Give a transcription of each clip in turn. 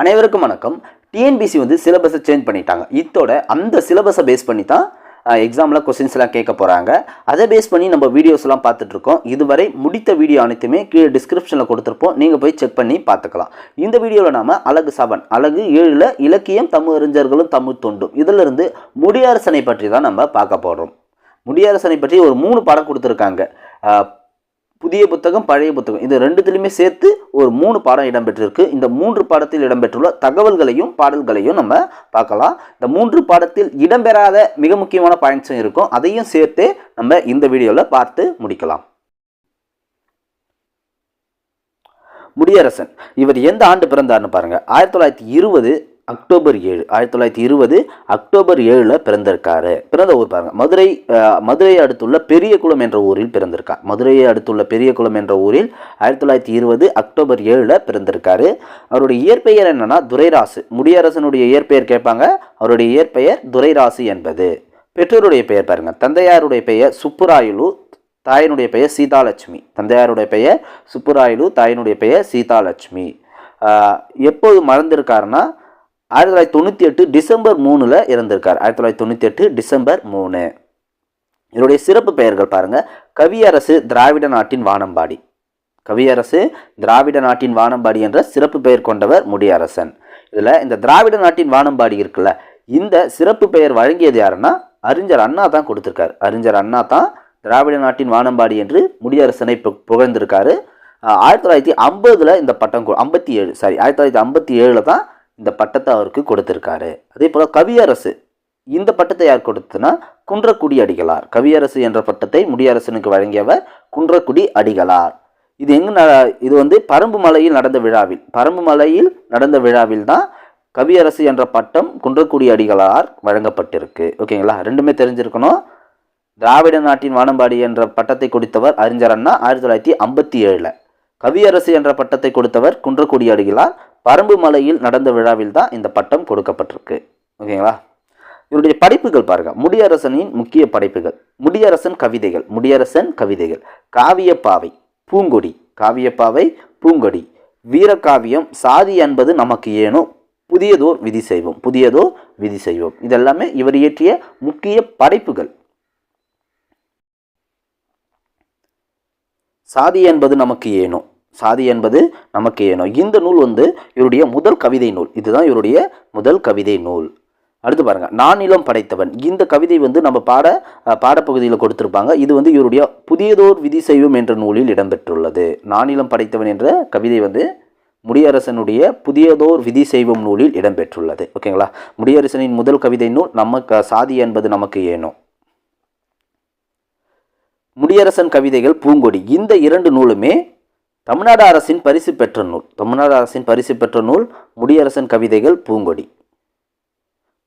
அனைவருக்கும் வணக்கம். டிஎன்பிசி வந்து சிலபஸை சேஞ்ச் பண்ணிட்டாங்க. இதோட அந்த சிலபஸை பேஸ் பண்ணி தான் எக்ஸாமில் கொஸ்டின்ஸ்லாம் கேட்க போகிறாங்க அதை பேஸ் பண்ணி நம்ம வீடியோஸ்லாம் பார்த்துட்ருக்கோம் இதுவரை முடித்த வீடியோ அனைத்துமே கீழே டிஸ்கிரிப்ஷனில் கொடுத்துருப்போம். நீங்கள் போய் செக் பண்ணி பார்த்துக்கலாம். இந்த வீடியோவில் நாம் அழகு சவன் அழகு ஏழில் இலக்கியம் தமிழ் அறிஞர்களும் தமிழ் தொண்டும். இதிலிருந்து முடியரசனை பற்றி தான் நம்ம பார்க்க போகிறோம் முடியரசனை பற்றி ஒரு மூணு படம் கொடுத்துருக்காங்க. புதிய புத்தகம் பழைய புத்தகம். இது ரெண்டுத்திலுமே சேர்த்து ஒரு மூணு பாடம் இடம்பெற்றிருக்கு. இந்த மூன்று பாடத்தில் இடம்பெற்றுள்ள தகவல்களையும் பாடல்களையும் நம்ம பார்க்கலாம். இந்த மூன்று பாடத்தில் இடம்பெறாத மிக முக்கியமான பாயிண்ட்ஸும் இருக்கும். அதையும் சேர்த்து நம்ம இந்த வீடியோவில் பார்த்து முடிக்கலாம். முடியரசன் இவர் எந்த ஆண்டு பிறந்தார்னு பாருங்கள் ஆயிரத்தி தொள்ளாயிரத்தி இருபது அக்டோபர் ஏழு ஆயிரத்தி தொள்ளாயிரத்தி இருபது அக்டோபர் ஏழில் பிறந்திருக்காரு. பிறந்த ஊர் பாருங்க. மதுரை மதுரையை அடுத்துள்ள பெரியகுளம் என்ற ஊரில் பிறந்திருக்கார். மதுரையை அடுத்துள்ள பெரியகுளம் என்ற ஊரில் ஆயிரத்தி தொள்ளாயிரத்தி இருபது அக்டோபர் ஏழில் பிறந்திருக்காரு. அவருடைய இயற்பெயர் என்னென்னா துரைராசு. முடியரசனுடைய இயற்பெயர் கேட்பாங்க. அவருடைய இயற்பெயர் துரைராசு என்பது. பெற்றோருடைய பெயர் பாருங்கள் தந்தையாருடைய பெயர் சுப்புராயுலு தாயினுடைய பெயர் சீதாலட்சுமி. தந்தையாருடைய பெயர் சுப்புராயுலு தாயினுடைய பெயர் சீதாலட்சுமி. எப்போது மறந்திருக்காருன்னா ஆயிரத்தி தொள்ளாயிரத்தி தொண்ணூற்றி எட்டு டிசம்பர் மூணில் இறந்திருக்கார். ஆயிரத்தி தொள்ளாயிரத்தி தொண்ணூற்றி எட்டு டிசம்பர் மூணு. இவருடைய சிறப்பு பெயர்கள் பாருங்கள் கவியரசு திராவிட நாட்டின் வானம்பாடி. கவியரசு திராவிட நாட்டின் வானம்பாடி என்ற சிறப்பு பெயர் கொண்டவர் முடியரசன். இதில் இந்த திராவிட நாட்டின் வானம்பாடி இருக்குல்ல இந்த சிறப்பு பெயர் வழங்கியது யாருன்னா அறிஞர் அண்ணா தான் கொடுத்துருக்காரு. அறிஞர் அண்ணா தான் திராவிட நாட்டின் வானம்பாடி என்று முடியரசனை பு- புகழ்ந்திருக்காரு. ஆயிரத்தி தொள்ளாயிரத்தி ஐம்பதில் இந்த பட்டம் ஐம்பத்தி ஏழு சாரி ஆயிரத்தி தொள்ளாயிரத்தி ஐம்பத்தி ஏழில் தான் இந்த பட்டத்தை அவருக்கு கொடுத்திருக்காரு. அதே போல் கவியரசு இந்த பட்டத்தை யார் கொடுத்தனா குன்றக்குடி அடிகளார். கவியரசு என்ற பட்டத்தை முடியரசனுக்கு வழங்கியவர் குன்றக்குடி அடிகளார். இது எங்கு இது வந்து பரம்பு மலையில் நடந்த விழாவில் பரம்பு மலையில் நடந்த விழாவில் தான் கவியரசு என்ற பட்டம் குன்றக்குடி அடிகளார் வழங்கப்பட்டிருக்கு. ஓகேங்களா? ரெண்டுமே தெரிஞ்சிருக்கணும். திராவிட நாட்டின் வானம்பாடி என்ற பட்டத்தை கொடுத்தவர் அறிஞர் அண்ணா ஆயிரத்தி தொள்ளாயிரத்தி ஐம்பத்தி ஏழில். கவியரசு என்ற பட்டத்தை கொடுத்தவர் குன்றக்குடி அடிகளார். பரம்பு மலையில் நடந்த விழாவில் தான் இந்த பட்டம் கொடுக்கப்பட்டிருக்கு. ஓகேங்களா? இவருடைய படைப்புகள் பாருங்க. முடியரசனின் முக்கிய படைப்புகள். முடியரசன் கவிதைகள். முடியரசன் கவிதைகள். காவியப்பாவை பூங்கொடி. காவியப்பாவை பூங்கொடி. வீரகாவியம் சாதி என்பது நமக்கு ஏனோ? புதியதோர் விதி செய்வோம். புதியதோர் விதி செய்வோம். இதெல்லாமே இவர் இயற்றிய முக்கிய படைப்புகள். சாதி என்பது நமக்கு ஏனோ? சாதி என்பது நமக்கு ஏனோ. இந்த நூல் வந்து இவருடைய முதல் கவிதை நூல். இதுதான் இவருடைய முதல் கவிதை நூல். அடுத்து பாருங்க. நானிலம் படைத்தவன். இந்த கவிதை வந்து நம்ம பாட பாடப்பகுதியில் கொடுத்துருப்பாங்க. இது வந்து இவருடைய புதியதோர் விதி செய்வோம் என்ற நூலில் இடம்பெற்றுள்ளது. நானிலம் படைத்தவன் என்ற கவிதை வந்து முடியரசனுடைய புதியதோர் விதி செய்வோம் நூலில் இடம்பெற்றுள்ளது. ஓகேங்களா? முடியரசனின் முதல் கவிதை நூல் நமக்கு சாதி என்பது நமக்கு ஏனோ. முடியரசன் கவிதைகள் பூங்கொடி. இந்த இரண்டு நூலுமே தமிழ்நாடு அரசின் பரிசு பெற்ற நூல். தமிழ்நாடு அரசின் பரிசு பெற்ற நூல் முடியரசன் கவிதைகள் பூங்கொடி.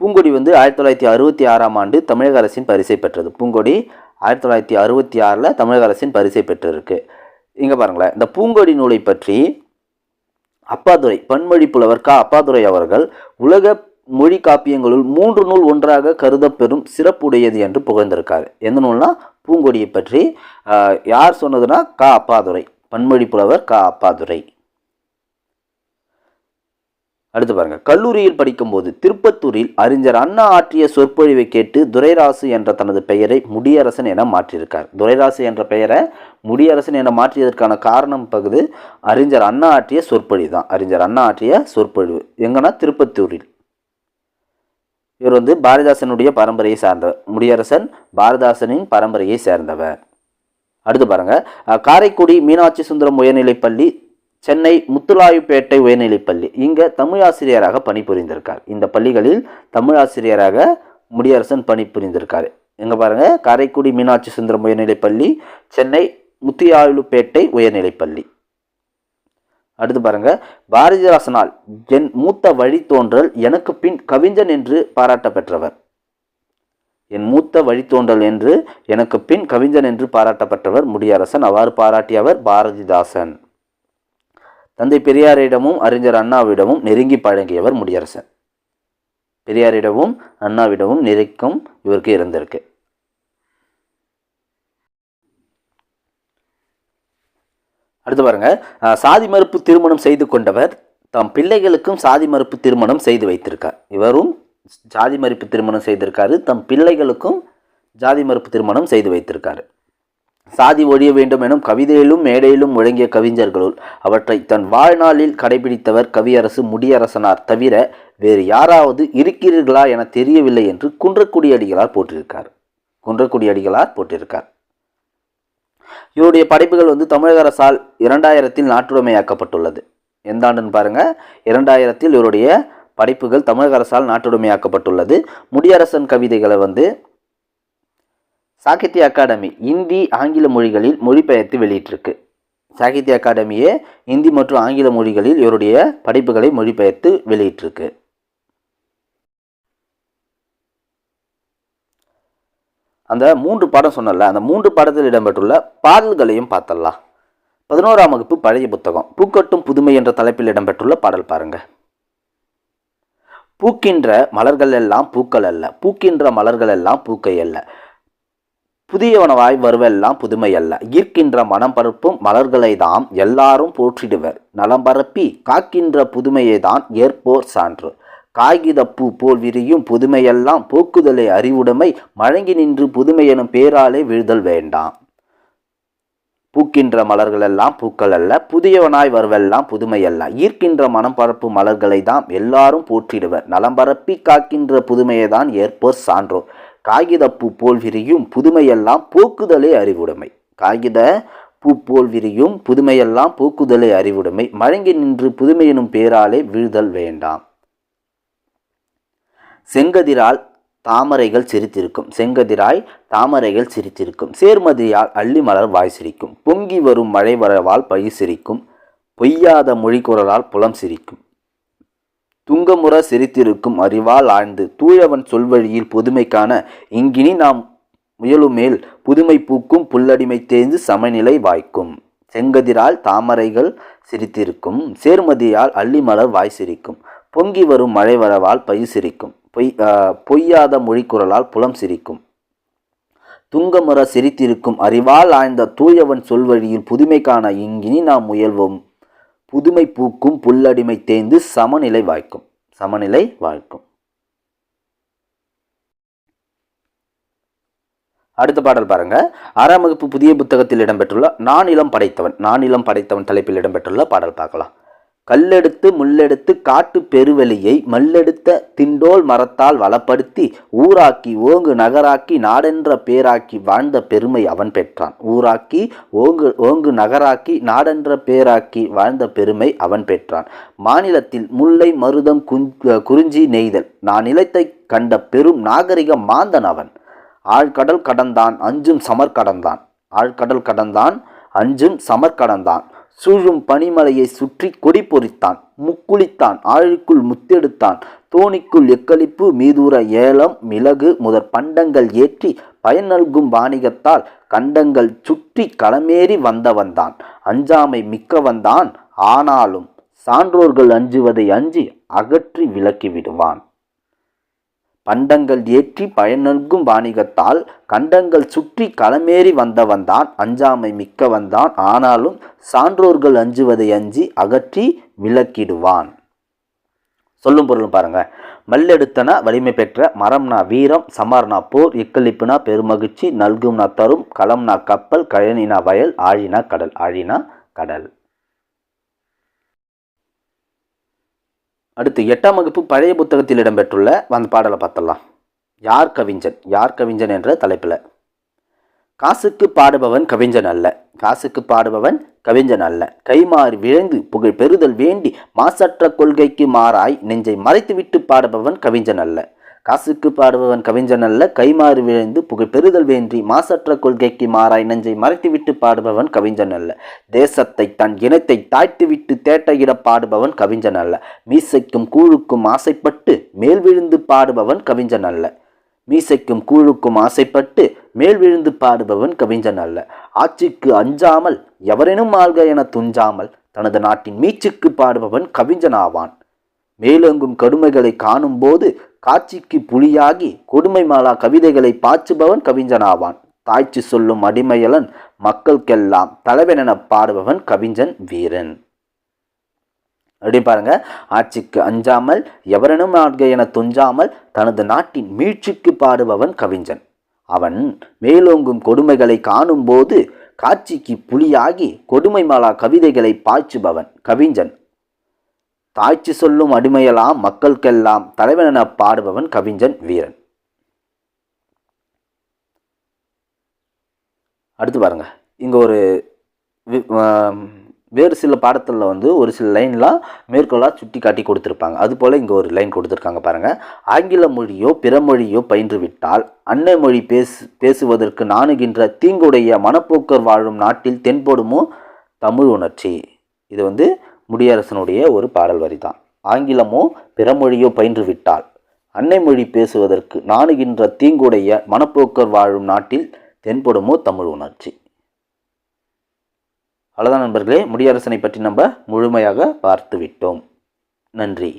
பூங்கொடி வந்து ஆயிரத்தி தொள்ளாயிரத்தி அறுபத்தி ஆறாம் ஆண்டு தமிழக அரசின் பரிசை பெற்றது. பூங்கொடி ஆயிரத்தி தொள்ளாயிரத்தி அறுபத்தி ஆறில் தமிழக அரசின் பரிசை பெற்றிருக்கு. இங்கே பாருங்களேன். இந்த பூங்கொடி நூலை பற்றி அப்பாதுரை பன்மொழி புலவர் கா. அப்பாதுரை அவர்கள் உலக மொழி காப்பியங்களுள் மூன்று நூல் ஒன்றாக கருதப்பெறும் சிறப்புடையது என்று புகழ்ந்திருக்காரு. எந்த நூல்னா? பூங்கொடியை பற்றி யார் சொன்னதுன்னா? கா. அப்பாதுரை. பன்மொழி புலவர் கா. அப்பாதுரை. அடுத்து பாருங்க. கல்லூரியில் படிக்கும்போது திருப்பத்தூரில் அறிஞர் அண்ணா ஆற்றிய சொற்பொழிவை கேட்டு துரைராசு என்ற தனது பெயரை முடியரசன் என மாற்றியிருக்கார். துரைராசு என்ற பெயரை முடியரசன் என மாற்றியதற்கான காரணம் பகுது அறிஞர் அண்ணா ஆற்றிய சொற்பொழிவு தான். அறிஞர் அண்ணா ஆற்றிய சொற்பொழிவு. எங்கன்னா திருப்பத்தூரில். இவர் வந்து பாரதிதாசனுடைய பரம்பரையை சார்ந்தவர். முடியரசன் பாரதிதாசனின் பரம்பரையை சேர்ந்தவர். அடுத்து பாருங்க. காரைக்குடி மீனாட்சி சுந்தரம் உயர்நிலைப்பள்ளி சென்னை முத்துலாயுப்பேட்டை உயர்நிலைப்பள்ளி. இங்கே தமிழ் ஆசிரியராக பணிபுரிந்திருக்கார். இந்த பள்ளிகளில் தமிழாசிரியராக முடியரசன் பணிபுரிந்திருக்கார். எங்கே பாருங்கள் காரைக்குடி மீனாட்சி சுந்தரம் உயர்நிலைப்பள்ளி சென்னை முத்தியாலுப்பேட்டை உயர்நிலைப்பள்ளி. அடுத்து பாருங்க. பாரதிதாசனால் என் மூத்த வழித்தோன்றல் எனக்கு பின் கவிஞன் என்று பாராட்ட பெற்றவர் என் மூத்த வழித்தோன்றல் என்று எனக்கு பின் கவிஞன் என்று பாராட்டப்பட்டவர் முடியரசன் அவ்வாறு பாராட்டியவர் பாரதிதாசன். தந்தை பெரியாரிடமும் அறிஞர் அண்ணாவிடமும் நெருங்கி பழகியவர் முடியரசன். பெரியாரிடமும் அண்ணாவிடமும் நெருக்கம் இவருக்கு இருந்திருக்கு. அடுத்து பாருங்க. சாதி மறுப்பு திருமணம் செய்து கொண்டவர் தம் பிள்ளைகளுக்கும் சாதி மறுப்பு திருமணம் செய்து வைத்திருக்கார். இவரும் ஜாதி மறுப்பு திருமணம் செய்திருக்காரு. தம் பிள்ளைகளுக்கும் ஜாதி மறுப்பு திருமணம் செய்து வைத்திருக்காரு. சாதி ஒழிய வேண்டும் எனும் கவிதையிலும் மேடையிலும் முழங்கிய கவிஞர்களுள் அவற்றை தன் வாழ்நாளில் கடைபிடித்தவர் கவியரசு முடியரசனார் தவிர வேறு யாராவது இருக்கிறீர்களா என தெரியவில்லை என்று குன்றக்குடி அடிகளார் போட்டிருக்கார் குன்றக்குடி அடிகளார் போட்டிருக்கார் இவருடைய படைப்புகள் வந்து தமிழக அரசால் இரண்டாயிரத்தில் நாட்டுடைமையாக்கப்பட்டுள்ளது. எந்த ஆண்டுன்னு பாருங்க. இரண்டாயிரத்தில் இவருடைய படைப்புகள் தமிழக அரசால் நாட்டுடைமையாக்கப்பட்டுள்ளது. முடியரசன் கவிதைகளை வந்து சாகித்ய அகாடமி இந்தி ஆங்கில மொழிகளில் மொழிபெயர்த்து வெளியிட்டிருக்கு. சாகித்ய அகாடமியே இந்தி மற்றும் ஆங்கில மொழிகளில் இவருடைய படைப்புகளை மொழிபெயர்த்து வெளியிட்டிருக்கு. அந்த மூன்று பாடம் சொன்னல அந்த மூன்று பாடத்தில் இடம்பெற்றுள்ள பாடல்களையும் பார்த்தரலாம் பதினோராம் வகுப்பு பழைய புத்தகம் பூக்கட்டும் புதுமை என்ற தலைப்பில் இடம்பெற்றுள்ள பாடல் பாருங்கள் பூக்கின்ற மலர்கள் எல்லாம் பூக்கள் அல்ல. பூக்கின்ற மலர்கள் எல்லாம் பூக்கை அல்ல. புதியவனவாய் வருவெல்லாம் புதுமை அல்ல. ஈர்க்கின்ற மனம் பரப்பும் மலர்களை தாம் எல்லாரும் போற்றிடுவர். நலம் பரப்பி காக்கின்ற புதுமையை தான் ஏற்போர் சான்று. காகித பூ போல் விரியும் புதுமையெல்லாம் போக்குதலை அறிவுடைமை மழங்கி நின்று புதுமை எனும் பேராலே விழுதல் வேண்டாம். பூக்கின்ற மலர்களெல்லாம் பூக்கள் அல்ல புதியவனாய் வருவெல்லாம் புதுமை அல்ல. ஈர்க்கின்ற மனம் பரப்பு மலர்களை தான் எல்லாரும் போற்றிடுவர். நலம் பரப்பி காக்கின்ற புதுமையை தான் ஏற்போர் சான்றோர். காகித பூ போல் விரியும் புதுமையெல்லாம் போக்குதலே அறிவுடைமை. காகித பூ போல் விரியும் புதுமையெல்லாம் போக்குதலே அறிவுடைமை. மழங்கி நின்று புதுமை எனும் பேராலே வீழ்தல் வேண்டாம். செங்கதிரால் தாமரைகள் சிரித்திருக்கும். செங்கதிராய் தாமரைகள் சிரித்திருக்கும். சேர்மதியால் அள்ளி மலர் வாய் சிரிக்கும். பொங்கி வரும் மழை வரவால் பயிர் சிரிக்கும். பொய்யாத மொழி குரலால் புலம் சிரிக்கும். துங்கமுற சிரித்திருக்கும் அறிவால் ஆழ்ந்து. தூயவன் சொல்வழியில் புதுமைக்கான இங்கினி நாம் முயலுமேல் புதுமை பூக்கும் புல்லடிமை தேர்ந்து சமநிலை வாய்க்கும். செங்கதிரால் தாமரைகள் சிரித்திருக்கும். சேர்மதியால் அள்ளி மலர் வாய் சிரிக்கும். பொங்கி வரும் மழை வரவால் பயிர் சிரிக்கும். பொய் பொய்யாத மொழிக்குரலால் புலம் சிரிக்கும். துங்கமுற சிரித்திருக்கும் அறிவால் ஆய்ந்த தூயவன் சொல்வழியில் புதுமைக்கான இங்கினி நாம் முயல்வோம். புதுமை பூக்கும் புல்லடிமை தேய்ந்து சமநிலை வாய்க்கும். சமநிலை வாய்க்கும். அடுத்த பாடல் பாருங்க. ஆறாம் வகுப்பு புதிய புத்தகத்தில் இடம்பெற்றுள்ள நானிலம் படைத்தவன் நானிலம் படைத்தவன் தலைப்பில் இடம்பெற்றுள்ள பாடல் பார்க்கலாம். கல்லெடுத்து முள்ளெடுத்து காட்டு பெருவெளியை மல்லெடுத்த திண்டோல் மரத்தால் வளப்படுத்தி ஊராக்கி ஓங்கு நகராக்கி நாடென்ற பேராக்கி வாழ்ந்த பெருமை அவன் பெற்றான். ஊராக்கி ஓங்கு ஓங்கு நகராக்கி நாடென்ற பேராக்கி வாழ்ந்த பெருமை அவன் பெற்றான். மாநிலத்தில் முல்லை மருதம் குறிஞ்சி நெய்தல். நான் நிலத்தை கண்ட பெரும் நாகரிக மாந்தன் அவன். ஆழ்கடல் கடந்தான் அஞ்சும் சமர் கடந்தான். ஆழ்கடல் கடந்தான் அஞ்சும் சமர் கடந்தான். சூழும் பனிமலையை சுற்றி கொடி பொறித்தான். முக்குளித்தான் ஆழுக்குள் முத்தெடுத்தான். தோணிக்குள் எக்களிப்பு மீதூர ஏலம் மிளகு முதற் பண்டங்கள் ஏற்றி பயன் நல்கும் வாணிகத்தால் கண்டங்கள் சுற்றி களமேறி வந்தவன்தான் அஞ்சாமை மிக்கவன்தான் ஆனாலும் சான்றோர்கள் அஞ்சுவதை அஞ்சி அகற்றி விலக்கி விடுவான். பண்டங்கள் ஏற்றி பயனல்கும் வாணிகத்தால் கண்டங்கள் சுற்றி களமேறி வந்தவன்தான் அஞ்சாமை மிக்கவன்தான் ஆனாலும் சான்றோர்கள் அஞ்சுவதை அஞ்சி அகற்றி விலக்கிடுவான் சொல்லும் பொருளும் பாருங்க. மல்லெடுத்தன வலிமை பெற்ற மரம்னா வீரம் சமர்னா போர் இக்களிப்புனா பெருமகிழ்ச்சி நல்கும்னா தரும் களம்னா கப்பல் கழனினா வயல் ஆழினா கடல் ஆழினா கடல். அடுத்து எட்டாம் வகுப்பு பழைய புத்தகத்தில் இடம்பெற்றுள்ள அந்த பாடலை பார்த்தலாம் யார் கவிஞன்? யார் கவிஞன் என்ற தலைப்பில். காசுக்கு பாடுபவன் கவிஞன் அல்ல. காசுக்கு பாடுபவன் கவிஞன் அல்ல. கைமாறி விழைந்து புகழ் பெறுதல் வேண்டி மாசற்ற கொள்கைக்கு மாறாய் நெஞ்சை மறைத்துவிட்டு பாடுபவன் கவிஞன் அல்ல. காசுக்கு பாடுபவன் கவிஞன் அல்ல கைமாறு விழைந்து புகழ் பெறுதல் வேண்டி மாசற்ற கொள்கைக்கு மாறாய் நெஞ்சை மறைத்துவிட்டு பாடுபவன் கவிஞன் அல்ல. தேசத்தை தன் இனத்தை தாய்த்துவிட்டு தேட்டையிட பாடுபவன் கவிஞன் அல்ல. மீசைக்கும் கூழுக்கும் ஆசைப்பட்டு மேல் விழுந்து பாடுபவன் கவிஞன் அல்ல. மீசைக்கும் கூழுக்கும் ஆசைப்பட்டு மேல் விழுந்து பாடுபவன் கவிஞன் அல்ல. ஆட்சிக்கு அஞ்சாமல் எவரேனும் ஆள்க என துஞ்சாமல் தனது நாட்டின் மீச்சுக்கு பாடுபவன் கவிஞன் ஆவான். மேலெங்கும் கடுமைகளை காணும்போது காட்சிக்கு புலியாகி கொடுமை மாலா கவிதைகளை பாய்ச்சுபவன் கவிஞனாவான். தாய்ச்சி சொல்லும் அடிமையலன் மக்களுக்கெல்லாம் தலைவனென பாடுபவன் கவிஞன் வீரன். அப்படி பாருங்க? ஆட்சிக்கு அஞ்சாமல் எவரனும் நாட்க என துஞ்சாமல் தனது நாட்டின் மீட்சிக்கு பாடுபவன் கவிஞன். அவன் மேலோங்கும் கொடுமைகளை காணும்போது காட்சிக்கு புலியாகி கொடுமை மாலா கவிதைகளை பாய்ச்சுபவன் கவிஞன். தாய்ச்சி சொல்லும் அடிமையெல்லாம் மக்களுக்கெல்லாம் தலைவனென பாடுபவன் கவிஞன் வீரன். அடுத்து பாருங்க. இங்க ஒரு வேறு சில பாடத்தில் வந்து ஒரு சில லைன்லாம் மேற்கோளாக சுட்டி காட்டி கொடுத்துருப்பாங்க. அதுபோல் இங்கே ஒரு லைன் கொடுத்துருக்காங்க பாருங்கள் ஆங்கில மொழியோ பிற மொழியோ பயின்றுவிட்டால் அன்னை மொழி பேசு பேசுவதற்கு நாணுகின்ற தீங்குடைய மனப்போக்கர் வாழும் நாட்டில் தென்படுமோ? தமிழ் உணர்ச்சி. இது வந்து முடியரசனுடைய ஒரு பாடல் வரி தான் ஆங்கிலமோ பிறமொழியோ பயின்று விட்டால் அன்னை மொழி பேசுவதற்கு நாணுகின்ற தீங்குடைய மனப்போக்கர் வாழும் நாட்டில் தென்படுமோ தமிழ் உணர்ச்சி. அவ்வளோதான் நண்பர்களே முடியரசனை பற்றி நம்ம முழுமையாக பார்த்து விட்டோம் நன்றி.